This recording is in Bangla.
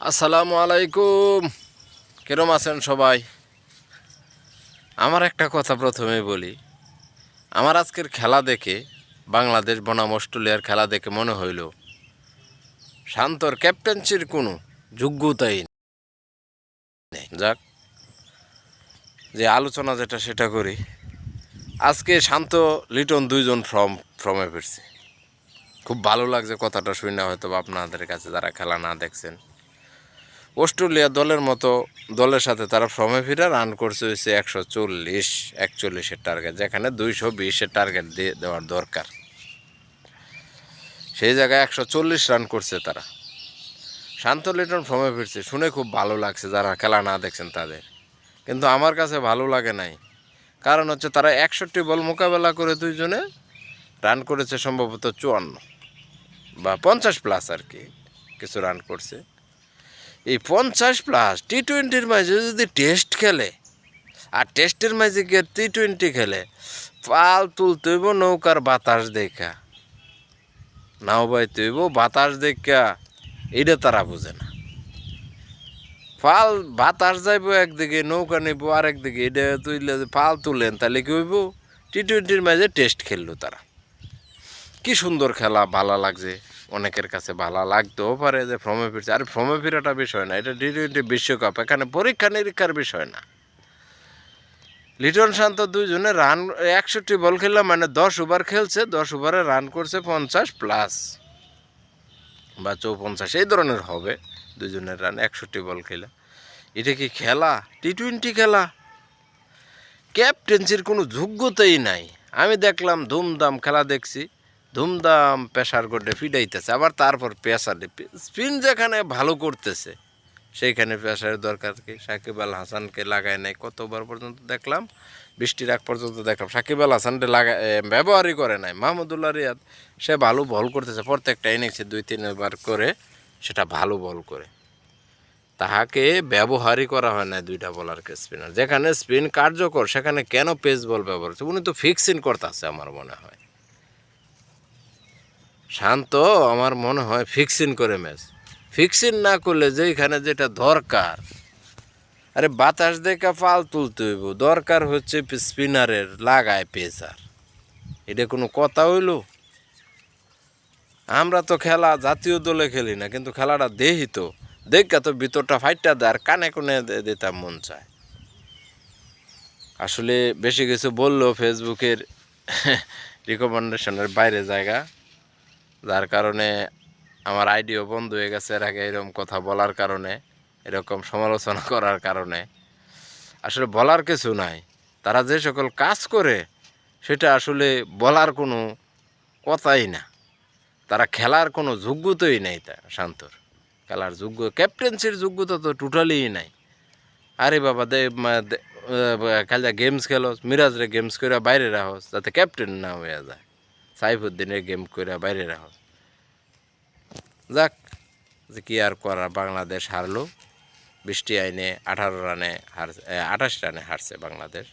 আসসালামু আলাইকুম। কেরম আছেন সবাই? আমার একটা কথা প্রথমে বলি। আমার আজকের খেলা দেখে, বাংলাদেশ বনাম অস্ট্রেলিয়ার খেলা দেখে মনে হইল, শান্তর ক্যাপ্টেন্সির কোনো যোগ্যতাই নেই। যাক, যে আলোচনা যেটা সেটা করি। আজকে শান্ত লিটন দুইজন ফ্রম, ফ্রমে ফিরছে। খুব ভালো লাগছে কথাটা শুনে হয়তো আপনাদের কাছে যারা খেলা না দেখছেন। অস্ট্রেলিয়া দলের মতো দলের সাথে তারা ফর্মে ফিরে রান করছে হচ্ছে একশো চল্লিশ, একচল্লিশের টার্গেট যেখানে দুইশো বিশের টার্গেট দিয়ে দেওয়ার দরকার। সেই জায়গায় একশো চল্লিশ রান করছে তারা। শান্ত লিটন ফ্রমে ফিরছে, শুনে খুব ভালো লাগছে যারা খেলা না দেখছেন তাদের। কিন্তু আমার কাছে ভালো লাগে নাই। কারণ হচ্ছে তারা একষট্টি বল মোকাবেলা করে দুইজনে রান করেছে সম্ভবত চুয়ান্ন বা পঞ্চাশ প্লাস আর কি কিছু রান করছে। এই পঞ্চাশ প্লাস টি টোয়েন্টির মাঝে যদি টেস্ট খেলে, আর টেস্টের মাঝে গিয়ে টি টোয়েন্টি খেলে পাল তুলতে হইব নৌকার বাতাস দেখা। নাও বাইতে হইব বাতাস দেখা, এটা তারা বুঝে না। ফাল, বাতাস যাইব একদিকে, নৌকা নিব আরেকদিকে, এটা যদি ফাল তুলেন তাহলে কি হইব? টি টোয়েন্টির মাঝে টেস্ট খেললো তারা। কি সুন্দর খেলা, ভালো লাগছে। অনেকের কাছে ভালো লাগতেও পারে যে ফ্রমে ফিরছে। আর ফ্রমে ফিরাটা বিষয় না, এটা টি টোয়েন্টি বিশ্বকাপ, এখানে পরীক্ষা নিরীক্ষার বিষয় না। লিটন শান্ত দুইজনে রান একষট্টি বল খেললাম মানে দশ ওভার খেলছে, দশ ওভারে রান করছে পঞ্চাশ প্লাস বা চৌপঞ্চাশ, এই ধরনের হবে দুজনের রান একষট্টি বল খেলে। এটা কি খেলা? টি টোয়েন্টি খেলা। ক্যাপ্টেন্সির কোনো যোগ্যতাই নাই। আমি দেখলাম ধুমধাম খেলা দেখছি। ধুমধাম প্রেশার করে ফিডাইতেছে আবার তারপর প্রেশার স্পিন যেখানে ভালো করতেছে, সেইখানে প্রেশারের দরকার কি? সাকিব আল হাসানকে লাগায় নাই, কতবার পর্যন্ত দেখলাম? বৃষ্টির আগ পর্যন্ত দেখলাম, সাকিব আল হাসানকে লাগায় ব্যবহারই করে নাই। মাহমুদুল্লাহ রিয়াদ, সে ভালো বল করতেছে, প্রত্যেকটা ইনিংসে দুই, তিনবার করে সেটা ভালো বল করে। তাহাকে ব্যবহারই করা হয় না দুইটা বলারকে স্পিনার যেখানে স্পিন কার্যকর, সেখানে কেন পেস বল ব্যবহার হচ্ছে? উনি তো ফিক্সিং করতেছে আমার মনে হয়। শান্ত, আমার মনে হয় ফিক্সিং করে ম্যাচ ফিক্সিং না করলে যেখানে যেটা দরকার। আরে বাতাস দেখা পাল তুলতে হইব। দরকার হচ্ছে স্পিনারের লাগায় পেসার এটা কোনো কথা হইল? আমরা তো খেলা জাতীয় দলে খেলি না, কিন্তু খেলাটা দেহি তো। দেখা তো ভিতরটা ফাইটটা দেয় কানে কোনে দিতাম মন চায়। আসলে বেশি কিছু বলল ফেসবুকের রিকমেন্ডেশনের বাইরে জায়গা। যার কারণে আমার আইডিও বন্ধ হয়ে গেছে এর আগে এরকম কথা বলার কারণে, এরকম সমালোচনা করার কারণে। আসলে বলার কিছু নাই। তারা যে সকল কাজ করে, সেটা আসলে বলার কোনো কথাই না। তারা খেলার কোনো যোগ্যতাই নেই তা, শান্তর। খেলার যোগ্য ক্যাপ্টেন্সির যোগ্যতা তো টোটালিই নাই। আরে বাবা, দে খালি গেমস খেলো, মিরাজরে গেমস করে বাইরে রাখো, যাতে ক্যাপ্টেন না হয়ে যায়। সাইফুদ্দিনের গেম করে বাইরে রাখো। যাক, যে কি আর করার, বাংলাদেশ হারলো। বৃষ্টি আইনে আঠারো রানে হার আঠাশ রানে হারছে বাংলাদেশ।